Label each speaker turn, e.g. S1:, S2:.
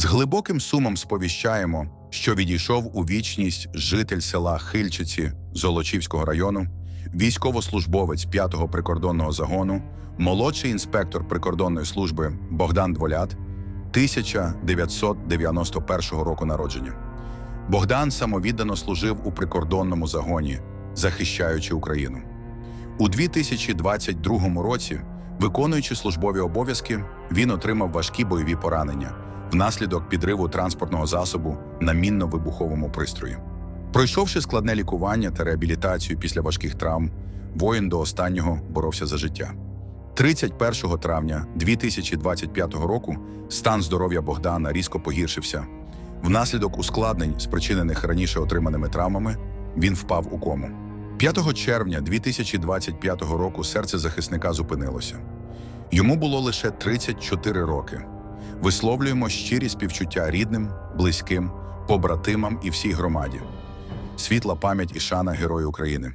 S1: З глибоким сумом сповіщаємо, що відійшов у вічність житель села Хильчиці Золочівського району, військовослужбовець 5-го прикордонного загону, молодший інспектор прикордонної служби Богдан Дволят 1991 року народження. Богдан самовіддано служив у прикордонному загоні, захищаючи Україну. У 2022 році, виконуючи службові обов'язки, він отримав важкі бойові поранення внаслідок підриву транспортного засобу на мінно-вибуховому пристрої. Пройшовши складне лікування та реабілітацію після важких травм, воїн до останнього боровся за життя. 31 травня 2025 року стан здоров'я Богдана різко погіршився. Внаслідок ускладнень, спричинених раніше отриманими травмами, він впав у кому. 5 червня 2025 року серце захисника зупинилося. Йому було лише 34 роки. Висловлюємо щирі співчуття рідним, близьким, побратимам і всій громаді. Світла пам'ять і шана Герою України.